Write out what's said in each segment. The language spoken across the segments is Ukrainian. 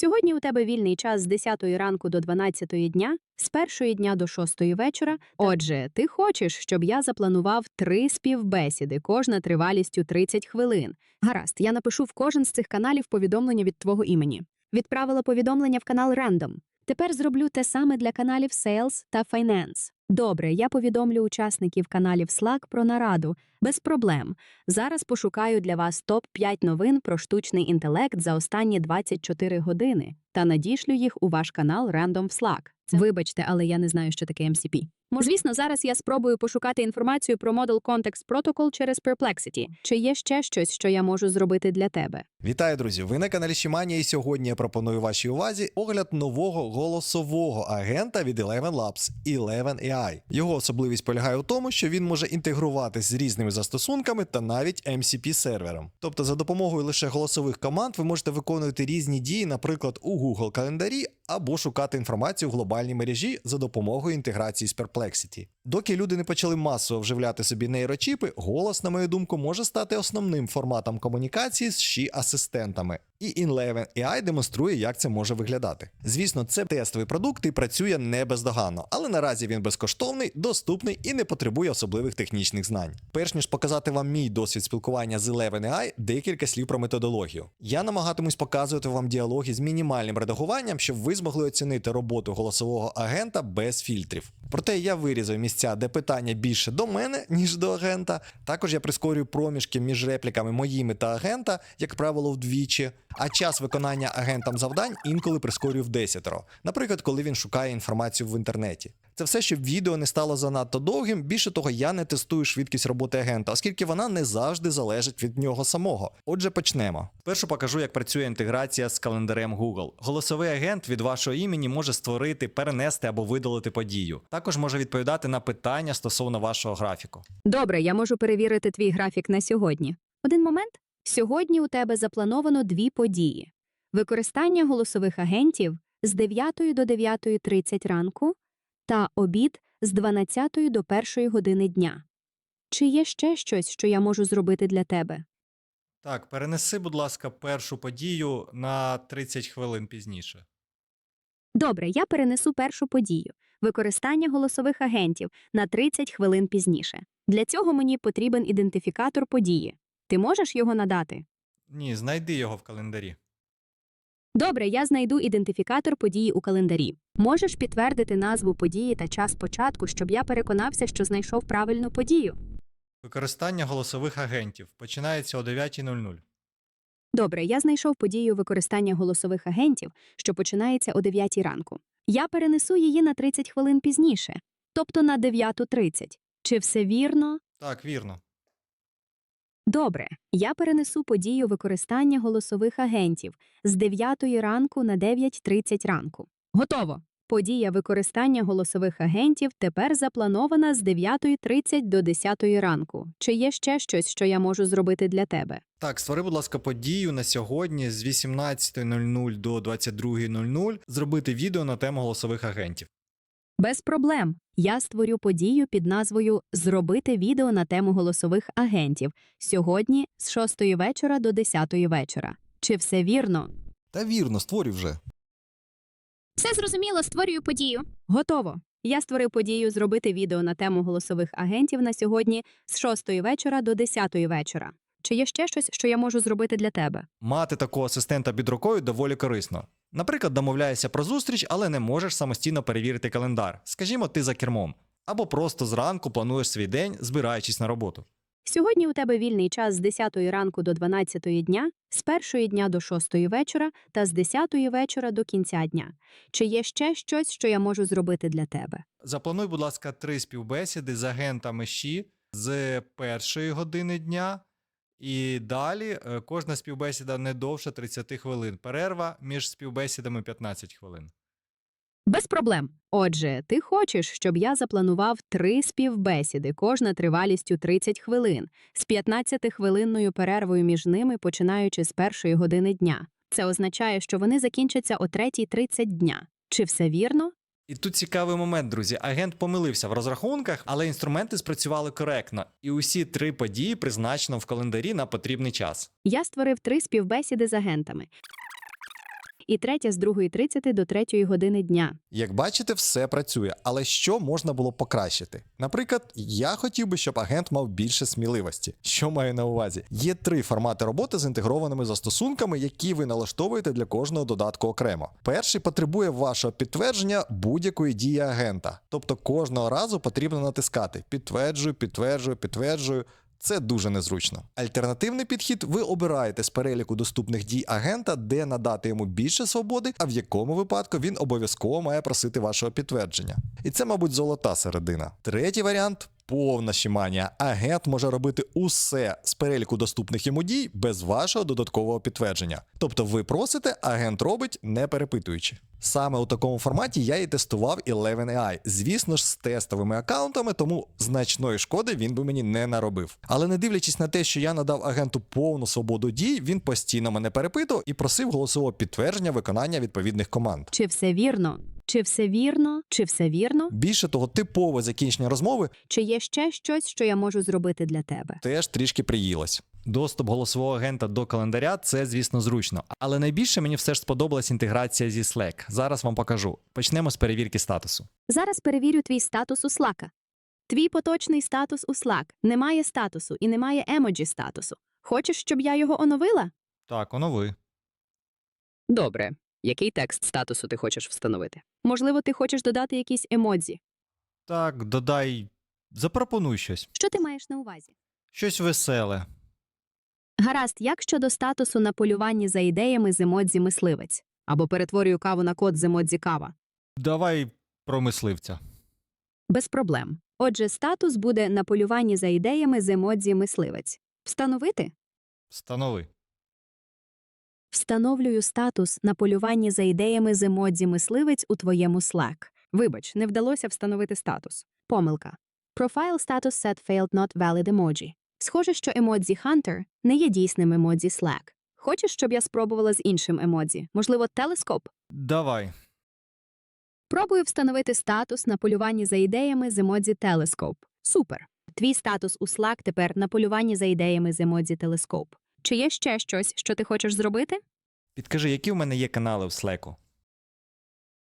Сьогодні у тебе вільний час з 10 ранку до 12 дня, з першої дня до 6 вечора. Отже, ти хочеш, щоб я запланував три співбесіди, кожна тривалістю 30 хвилин. Гаразд, я напишу в кожен з цих каналів повідомлення від твого імені. Відправила повідомлення в канал Random. Тепер зроблю те саме для каналів Sales та Finance. Добре, я повідомлю учасників каналів Slack про нараду. Без проблем. Зараз пошукаю для вас топ-5 новин про штучний інтелект за останні 24 години та надішлю їх у ваш канал Random в Slack. Вибачте, але я не знаю, що таке MCP. Звісно, зараз я спробую пошукати інформацію про Model Context Protocol через Perplexity. Чи є ще щось, що я можу зробити для тебе? Вітаю, друзі! Ви на каналі Щеманія, і сьогодні я пропоную вашій увазі огляд нового голосового агента від Eleven Labs Eleven AI. Його особливість полягає у тому, що він може інтегруватись з різними застосунками та навіть MCP сервером. Тобто, за допомогою лише голосових команд ви можете виконувати різні дії, наприклад, у Google календарі або шукати інформацію в глобальній мережі за допомогою інтеграції з Perplexity. Доки люди не почали масово вживляти собі нейрочіпи, голос, на мою думку, може стати основним форматом комунікації з ші асистентами. І InLeven AI демонструє, як це може виглядати. Звісно, це тестовий продукт і працює не бездоганно, але наразі він безкоштовний, доступний і не потребує особливих технічних знань. Перш ніж показати вам мій досвід спілкування з Eleven AI, декілька слів про методологію. Я намагатимусь показувати вам діалоги з мінімальним редагуванням, щоб ви змогли оцінити роботу голосового агента без фільтрів. Проте я вирізав місця, де питання більше до мене, ніж до агента. Також я прискорюю проміжки між репліками моїми та агента, як правило, вдвічі. А час виконання агентам завдань інколи прискорюю в десятеро. Наприклад, коли він шукає інформацію в інтернеті. Це все, щоб відео не стало занадто довгим. Більше того, я не тестую швидкість роботи агента, оскільки вона не завжди залежить від нього самого. Отже, почнемо. Першу покажу, як працює інтеграція з календарем Google. Голосовий агент від вашого імені може створити, перенести або видалити подію. Також може відповідати на питання стосовно вашого графіку. Добре, я можу перевірити твій графік на сьогодні. Один момент. Сьогодні у тебе заплановано дві події: використання голосових агентів з 9 до 9.30 ранку та обід з 12 до 1 години дня. Чи є ще щось, що я можу зробити для тебе? Так, перенеси, будь ласка, першу подію на 30 хвилин пізніше. Добре, я перенесу першу подію використання голосових агентів на 30 хвилин пізніше. Для цього мені потрібен ідентифікатор події. Ти можеш його надати? Ні, знайди його в календарі. Добре, я знайду ідентифікатор події у календарі. Можеш підтвердити назву події та час початку, щоб я переконався, що знайшов правильну подію. Використання голосових агентів починається о 9.00. Добре, я знайшов подію використання голосових агентів, що починається о 9 ранку. Я перенесу її на 30 хвилин пізніше, тобто на 9.30. Чи все вірно? Так, вірно. Добре, я перенесу подію використання голосових агентів з 9 ранку на 9.30 ранку. Готово. Подія використання голосових агентів тепер запланована з 9.30 до 10 ранку. Чи є ще щось, що я можу зробити для тебе? Так, створи, будь ласка, подію на сьогодні з 18.00 до 22.00 зробити відео на тему голосових агентів. Без проблем. Я створю подію під назвою Зробити відео на тему голосових агентів сьогодні з 6 вечора до 10 вечора. Чи все вірно? Та вірно, створюй вже. Все зрозуміло, створюю подію. Готово. Я створив подію зробити відео на тему голосових агентів на сьогодні з 6 вечора до 10 вечора. Чи є ще щось, що я можу зробити для тебе? Мати такого асистента під рукою доволі корисно. Наприклад, домовляєшся про зустріч, але не можеш самостійно перевірити календар. Скажімо, ти за кермом. Або просто зранку плануєш свій день, збираючись на роботу. Сьогодні у тебе вільний час з 10 ранку до 12 дня, з 1 дня до 6 вечора та з 10 вечора до кінця дня. Чи є ще щось, що я можу зробити для тебе? Заплануй, будь ласка, три співбесіди з агентами ЩІ з першої години дня. І далі е, кожна співбесіда не довше 30 хвилин. Перерва між співбесідами 15 хвилин. Без проблем. Отже, ти хочеш, щоб я запланував три співбесіди, кожна тривалістю 30 хвилин, з 15-хвилинною перервою між ними, починаючи з першої години дня. Це означає, що вони закінчаться о 3.30 дня. Чи все вірно? І тут цікавий момент, друзі. Агент помилився в розрахунках, але інструменти спрацювали коректно, і усі три події призначено в календарі на потрібний час. Я створив три співбесіди з агентами. І третя з 2.30 до 3 години дня. Як бачите, все працює, але що можна було покращити? Наприклад, я хотів би, щоб агент мав більше сміливості. Що маю на увазі? Є три формати роботи з інтегрованими застосунками, які ви налаштовуєте для кожного додатку окремо. Перший потребує вашого підтвердження будь-якої дії агента, тобто кожного разу потрібно натискати підтверджую, підтверджую, підтверджую. Це дуже незручно. Альтернативний підхід ви обираєте з переліку доступних дій агента, де надати йому більше свободи, а в якому випадку він обов'язково має просити вашого підтвердження. І це, мабуть, золота середина. Третій варіант. Повна шіманія. Агент може робити усе з переліку доступних йому дій без вашого додаткового підтвердження. Тобто ви просите, агент робить, не перепитуючи. Саме у такому форматі я і тестував 11AI. Звісно ж, з тестовими аккаунтами, тому значної шкоди він би мені не наробив. Але не дивлячись на те, що я надав агенту повну свободу дій, він постійно мене перепитував і просив голосового підтвердження виконання відповідних команд. Чи все вірно? Чи все вірно? Чи все вірно? Більше того, типове закінчення розмови Чи є ще щось, що я можу зробити для тебе? теж трішки приїлось. Доступ голосового агента до календаря це, звісно, зручно. Але найбільше мені все ж сподобалась інтеграція зі Slack. Зараз вам покажу. Почнемо з перевірки статусу. Зараз перевірю твій статус у Slack. Твій поточний статус у Slack. Немає статусу і немає емоджі статусу. Хочеш, щоб я його оновила? Так, онови. Добре. Який текст статусу ти хочеш встановити? Можливо, ти хочеш додати якісь емодзі. Так, додай. Запропонуй щось. Що ти маєш на увазі? Щось веселе. Гаразд, як щодо статусу на полюванні за ідеями з емодзі мисливець або перетворюю каву на код з емодзі кава. Давай про мисливця. Без проблем. Отже, статус буде на полюванні за ідеями з емодзі мисливець. Встановити? Встанови. Встановлюю статус на полюванні за ідеями з емодзі мисливець у твоєму Slack. Вибач, не вдалося встановити статус. Помилка. Profile status set failed not valid emoji. Схоже, що емодзі Hunter не є дійсним емодзі Slack. Хочеш, щоб я спробувала з іншим емодзі? Можливо, телескоп? Давай. Пробую встановити статус на полюванні за ідеями з емодзі Telescope. Супер. Твій статус у Slack тепер на полюванні за ідеями з емодзі Telescope. Чи є ще щось, що ти хочеш зробити? Підкажи, які в мене є канали в Slack?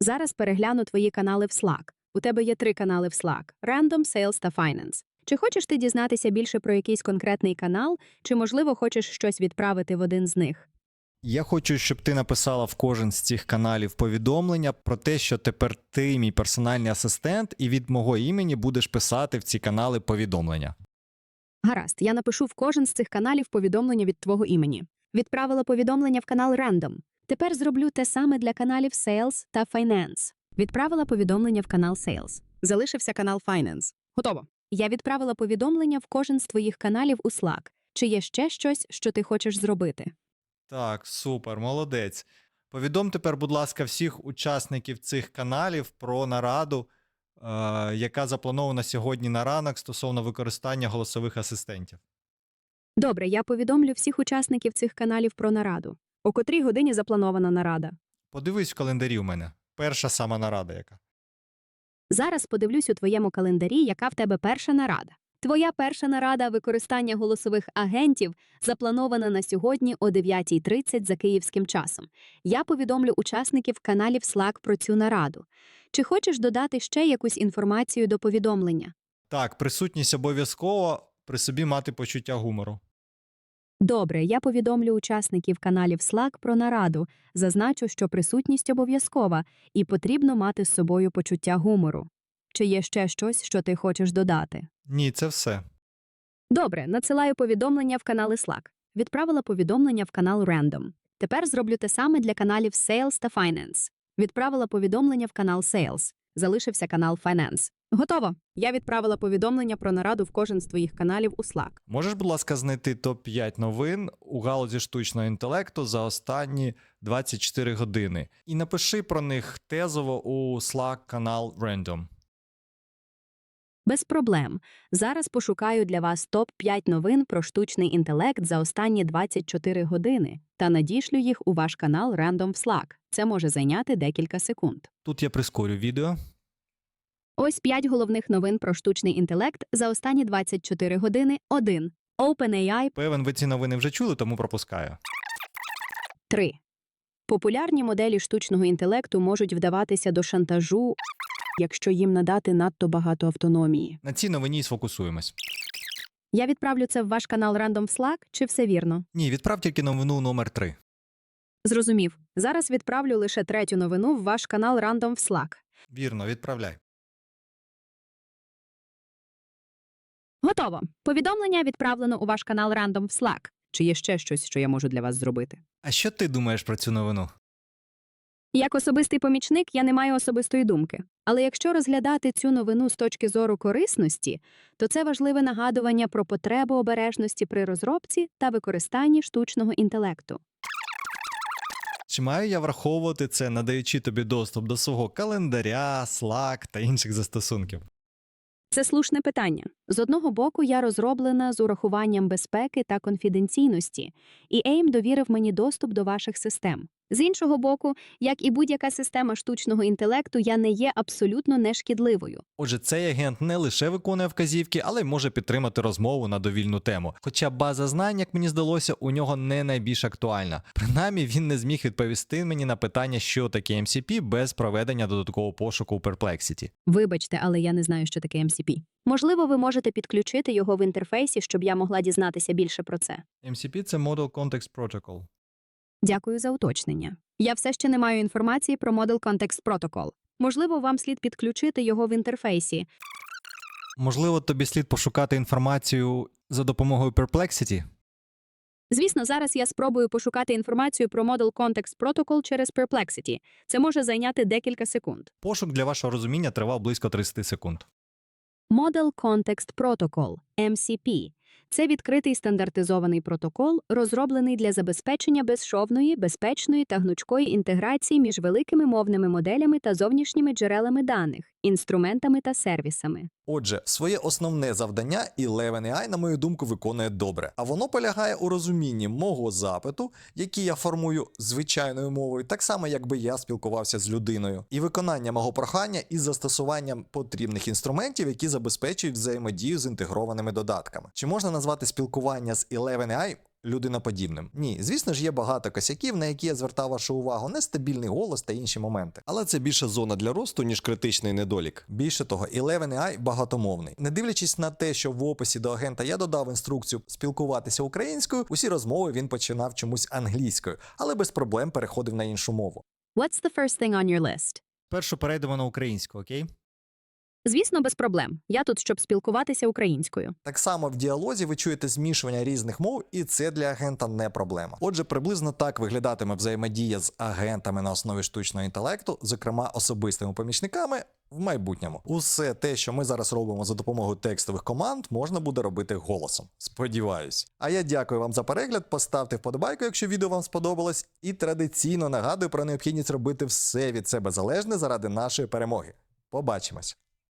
Зараз перегляну твої канали в Slack. У тебе є три канали в Slack – Random, Sales та Finance. Чи хочеш ти дізнатися більше про якийсь конкретний канал, чи, можливо, хочеш щось відправити в один з них? Я хочу, щоб ти написала в кожен з цих каналів повідомлення про те, що тепер ти мій персональний асистент, і від мого імені будеш писати в ці канали повідомлення. Гаразд, я напишу в кожен з цих каналів повідомлення від твого імені. Відправила повідомлення в канал Random. Тепер зроблю те саме для каналів Sales та Finance. Відправила повідомлення в канал Sales. Залишився канал Finance. Готово. Я відправила повідомлення в кожен з твоїх каналів у Slack. Чи є ще щось, що ти хочеш зробити? Так, супер, молодець. Повідом тепер, будь ласка, всіх учасників цих каналів про нараду, яка запланована сьогодні на ранок стосовно використання голосових асистентів. Добре, я повідомлю всіх учасників цих каналів про нараду. О котрій годині запланована нарада. Подивись в календарі у мене. Перша сама нарада яка. Зараз подивлюсь у твоєму календарі, яка в тебе перша нарада. Твоя перша нарада використання голосових агентів запланована на сьогодні о 9.30 за київським часом. Я повідомлю учасників каналів Slack про цю нараду. Чи хочеш додати ще якусь інформацію до повідомлення? Так, присутність обов'язково при собі мати почуття гумору. Добре, я повідомлю учасників каналів Slack про нараду, зазначу, що присутність обов'язкова і потрібно мати з собою почуття гумору. Чи є ще щось, що ти хочеш додати? Ні, це все. Добре, надсилаю повідомлення в канали Slack. Відправила повідомлення в канал Random. Тепер зроблю те саме для каналів Sales та Finance. Відправила повідомлення в канал Sales. Залишився канал Finance. Готово. Я відправила повідомлення про нараду в кожен з твоїх каналів у Slack. Можеш, будь ласка, знайти топ-5 новин у галузі штучного інтелекту за останні 24 години і напиши про них тезово у Slack канал Random. Без проблем. Зараз пошукаю для вас топ-5 новин про штучний інтелект за останні 24 години та надішлю їх у ваш канал Random в Slack. Це може зайняти декілька секунд. Тут я прискорю відео. Ось 5 головних новин про штучний інтелект за останні 24 години. 1. OpenAI Певен, ви ці новини вже чули, тому пропускаю. 3. Популярні моделі штучного інтелекту можуть вдаватися до шантажу, якщо їм надати надто багато автономії. На цій новині сфокусуємось. Я відправлю це в ваш канал Random в Slack, чи все вірно? Ні, відправ тільки новину номер 3 Зрозумів. Зараз відправлю лише третю новину в ваш канал Random в Slack. Вірно, відправляй. Готово. Повідомлення відправлено у ваш канал Random в Slack. Чи є ще щось, що я можу для вас зробити? А що ти думаєш про цю новину? Як особистий помічник я не маю особистої думки. Але якщо розглядати цю новину з точки зору корисності, то це важливе нагадування про потребу обережності при розробці та використанні штучного інтелекту. Чи маю я враховувати це, надаючи тобі доступ до свого календаря, Slack та інших застосунків? Це слушне питання. З одного боку, я розроблена з урахуванням безпеки та конфіденційності, і AIM довірив мені доступ до ваших систем. З іншого боку, як і будь-яка система штучного інтелекту, я не є абсолютно нешкідливою. Отже, цей агент не лише виконує вказівки, але й може підтримати розмову на довільну тему. Хоча база знань, як мені здалося, у нього не найбільш актуальна. Принаймні, він не зміг відповісти мені на питання, що таке MCP, без проведення додаткового пошуку у Perplexity. Вибачте, але я не знаю, що таке MCP. Можливо, ви можете підключити його в інтерфейсі, щоб я могла дізнатися більше про це. MCP – це Model Context Protocol. Дякую за уточнення. Я все ще не маю інформації про Model Context Protocol. Можливо, вам слід підключити його в інтерфейсі. Можливо, тобі слід пошукати інформацію за допомогою Perplexity? Звісно, зараз я спробую пошукати інформацію про Model Context Protocol через Perplexity. Це може зайняти декілька секунд. Пошук для вашого розуміння тривав близько 30 секунд. Model Context Protocol MCP – це відкритий стандартизований протокол, розроблений для забезпечення безшовної, безпечної та гнучкої інтеграції між великими мовними моделями та зовнішніми джерелами даних, інструментами та сервісами. Отже, своє основне завдання Eleven AI, на мою думку, виконує добре. А воно полягає у розумінні мого запиту, який я формую звичайною мовою, так само, якби я спілкувався з людиною, і виконання мого прохання із застосуванням потрібних інструментів, які забезпечують взаємодію з інтегрованими додатками. Чи можна назвати спілкування з AI людиноподібним. Ні, звісно ж, є багато косяків, на які я звертав вашу увагу, нестабільний голос та інші моменти. Але це більше зона для росту, ніж критичний недолік. Більше того, Eleven AI багатомовний. Не дивлячись на те, що в описі до агента я додав інструкцію спілкуватися українською, усі розмови він починав чомусь англійською, але без проблем переходив на іншу мову. What's the first thing on your list? Першу перейдемо на українську, окей? Звісно, без проблем. Я тут, щоб спілкуватися українською. Так само в діалозі ви чуєте змішування різних мов, і це для агента не проблема. Отже, приблизно так виглядатиме взаємодія з агентами на основі штучного інтелекту, зокрема особистими помічниками. В майбутньому усе те, що ми зараз робимо за допомогою текстових команд, можна буде робити голосом. Сподіваюсь. А я дякую вам за перегляд. Поставте вподобайку, якщо відео вам сподобалось, і традиційно нагадую про необхідність робити все від себе залежне заради нашої перемоги. Побачимось!